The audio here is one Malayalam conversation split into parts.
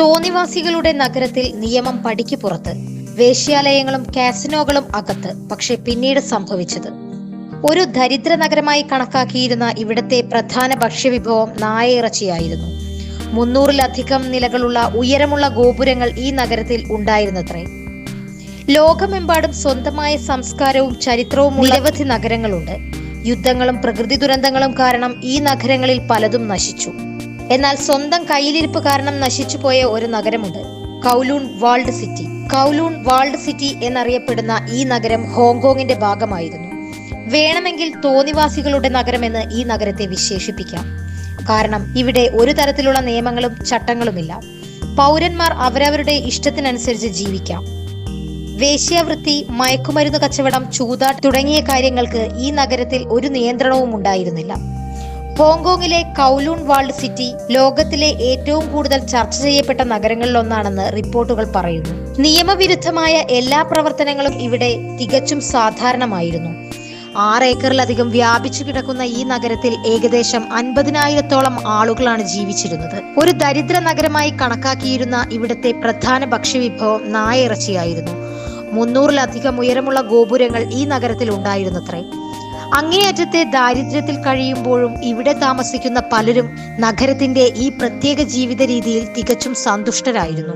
തോന്നിവാസികളുടെ നഗരത്തിൽ നിയമം പടിക്ക് പുറത്ത് വേശ്യാലയങ്ങളും കാസിനോകളും അകത്ത് പക്ഷെ പിന്നീട് സംഭവിച്ചത്. ഒരു ദരിദ്ര നഗരമായി കണക്കാക്കിയിരുന്ന ഇവിടത്തെ പ്രധാന ഭക്ഷ്യവിഭവം നായയിറച്ചിയായിരുന്നു. മുന്നൂറിലധികം നിലകളുള്ള ഉയരമുള്ള ഗോപുരങ്ങൾ ഈ നഗരത്തിൽ ഉണ്ടായിരുന്നത്രേ. ലോകമെമ്പാടും സ്വന്തമായ സംസ്കാരവും ചരിത്രവും നിരവധി നഗരങ്ങളുണ്ട്. യുദ്ധങ്ങളും പ്രകൃതി ദുരന്തങ്ങളും കാരണം ഈ നഗരങ്ങളിൽ പലതും നശിച്ചു. എന്നാൽ സ്വന്തം കയ്യിലിരിപ്പ് കാരണം നശിച്ചുപോയ ഒരു നഗരമുണ്ട്. Kowloon walled city. Kowloon walled city എന്നറിയപ്പെടുന്ന ഈ നഗരം ഹോങ്കോങ്ങിന്റെ ഭാഗമായിരുന്നു. വേണമെങ്കിൽ തോന്നിവാസികളുടെ നഗരമെന്ന് ഈ നഗരത്തെ വിശേഷിപ്പിക്കാം. കാരണം ഇവിടെ ഒരു തരത്തിലുള്ള നിയമങ്ങളും ചട്ടങ്ങളുമില്ല. പൗരന്മാർ അവരവരുടെ ഇഷ്ടത്തിനനുസരിച്ച് ജീവിക്കാം. വേശ്യാവൃത്തി മയക്കുമരുന്ന് കച്ചവടം ചൂതാട്ട് തുടങ്ങിയ കാര്യങ്ങൾക്ക് ഈ നഗരത്തിൽ ഒരു നിയന്ത്രണവും ഉണ്ടായിരുന്നില്ല ഹോങ്കോങ്ങിലെ കൗലൂൺ വാൾഡ് സിറ്റി ലോകത്തിലെ ഏറ്റവും കൂടുതൽ ചർച്ച ചെയ്യപ്പെട്ട നഗരങ്ങളിലൊന്നാണെന്ന് റിപ്പോർട്ടുകൾ പറയുന്നു. നിയമവിരുദ്ധമായ എല്ലാ പ്രവർത്തനങ്ങളും ഇവിടെ തികച്ചും സാധാരണമായിരുന്നു. ആറ് ഏക്കറിലധികം വ്യാപിച്ചു കിടക്കുന്ന ഈ നഗരത്തിൽ ഏകദേശം അൻപതിനായിരത്തോളം ആളുകളാണ് ജീവിച്ചിരുന്നത്. ഒരു ദരിദ്ര നഗരമായി കണക്കാക്കിയിരുന്ന ഇവിടുത്തെ പ്രധാന ഭക്ഷ്യവിഭവം നായയിറച്ചിയായിരുന്നു മുന്നൂറിലധികം ഉയരമുള്ള ഗോപുരങ്ങൾ ഈ നഗരത്തിൽ ഉണ്ടായിരുന്നത്രേ. അങ്ങേയറ്റത്തെ ദാരിദ്ര്യത്തിൽ കഴിയുമ്പോഴും ഇവിടെ താമസിക്കുന്ന പലരും നഗരത്തിന്റെ ഈ പ്രത്യേക ജീവിത രീതിയിൽ തികച്ചും സന്തുഷ്ടരായിരുന്നു.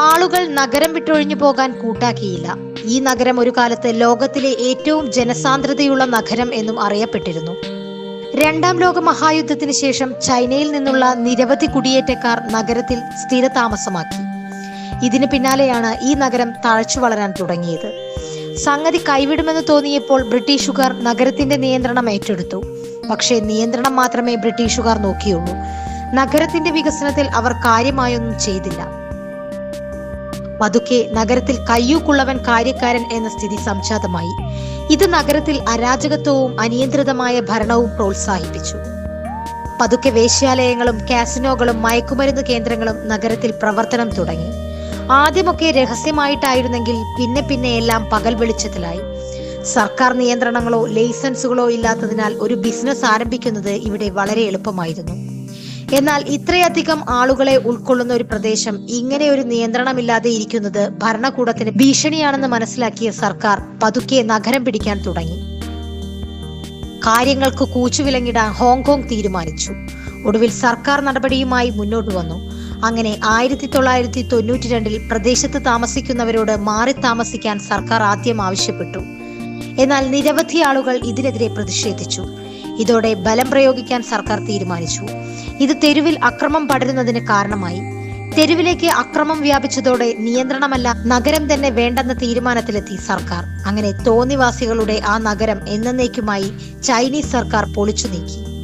ആളുകൾ നഗരം വിട്ടൊഴിഞ്ഞു പോകാൻ കൂട്ടാക്കിയില്ല. ഈ നഗരം ഒരു കാലത്ത് ലോകത്തിലെ ഏറ്റവും ജനസാന്ദ്രതയുള്ള നഗരം എന്നും അറിയപ്പെട്ടിരുന്നു. രണ്ടാം ലോക മഹായുദ്ധത്തിന് ശേഷം ചൈനയിൽ നിന്നുള്ള നിരവധി കുടിയേറ്റക്കാർ നഗരത്തിൽ സ്ഥിരതാമസമാക്കി. ഇതിന് പിന്നാലെയാണ് ഈ നഗരം തഴച്ചു വളരാൻ തുടങ്ങിയത്. സംഗതി കൈവിടുമെന്ന് തോന്നിയപ്പോൾ ബ്രിട്ടീഷുകാർ നഗരത്തിന്റെ നിയന്ത്രണം ഏറ്റെടുത്തു. പക്ഷേ നിയന്ത്രണം മാത്രമേ ബ്രിട്ടീഷുകാർ നോക്കിയുള്ളൂ. നഗരത്തിന്റെ വികസനത്തിൽ അവർ കാര്യമായൊന്നും ചെയ്തില്ല. പതുക്കെ നഗരത്തിൽ കയ്യൂക്കുള്ളവൻ കാര്യക്കാരൻ എന്ന സ്ഥിതി സംജാതമായി. ഇത് നഗരത്തിൽ അരാജകത്വവും അനിയന്ത്രിതമായ ഭരണവും പ്രോത്സാഹിപ്പിച്ചു. പതുക്കെ വേശ്യാലയങ്ങളും കാസിനോകളും മയക്കുമരുന്ന് കേന്ദ്രങ്ങളും നഗരത്തിൽ പ്രവർത്തനം തുടങ്ങി. ആദ്യമൊക്കെ രഹസ്യമായിട്ടായിരുന്നെങ്കിൽ പിന്നെ പിന്നെ എല്ലാം പകൽ വെളിച്ചത്തിലായി. സർക്കാർ നിയന്ത്രണങ്ങളോ ലൈസൻസുകളോ ഇല്ലാത്തതിനാൽ ഒരു ബിസിനസ് ആരംഭിക്കുന്നത് ഇവിടെ വളരെ എളുപ്പമായിരുന്നു. എന്നാൽ ഇത്രയധികം ആളുകളെ ഉൾക്കൊള്ളുന്ന ഒരു പ്രദേശം ഇങ്ങനെ ഒരു നിയന്ത്രണമില്ലാതെ ഇരിക്കുന്നത് ഭരണകൂടത്തിന് ഭീഷണിയാണെന്ന് മനസ്സിലാക്കിയ സർക്കാർ പതുക്കെ നഗരം പിടിക്കാൻ തുടങ്ങി. കാര്യങ്ങൾക്ക് കൂച്ചുവിലങ്ങിടാൻ ഹോങ്കോങ് തീരുമാനിച്ചു. ഒടുവിൽ സർക്കാർ നടപടിയുമായി മുന്നോട്ട് വന്നു. അങ്ങനെ ആയിരത്തി തൊള്ളായിരത്തി തൊണ്ണൂറ്റി രണ്ടിൽ പ്രദേശത്ത് താമസിക്കുന്നവരോട് മാറി താമസിക്കാൻ സർക്കാർ ആദ്യം ആവശ്യപ്പെട്ടു. എന്നാൽ നിരവധി ആളുകൾ ഇതിനെതിരെ പ്രതിഷേധിച്ചു. ഇതോടെ ബലം പ്രയോഗിക്കാൻ സർക്കാർ തീരുമാനിച്ചു. ഇത് തെരുവിൽ അക്രമം പടരുന്നതിന് കാരണമായി. തെരുവിലേക്ക് അക്രമം വ്യാപിച്ചതോടെ നിയന്ത്രണമല്ല നഗരം തന്നെ വേണ്ടെന്ന തീരുമാനത്തിലെത്തി സർക്കാർ. അങ്ങനെ തോന്നിവാസികളുടെ ആ നഗരം എന്നേക്കുമായി ചൈനീസ് സർക്കാർ പൊളിച്ചു നീക്കി.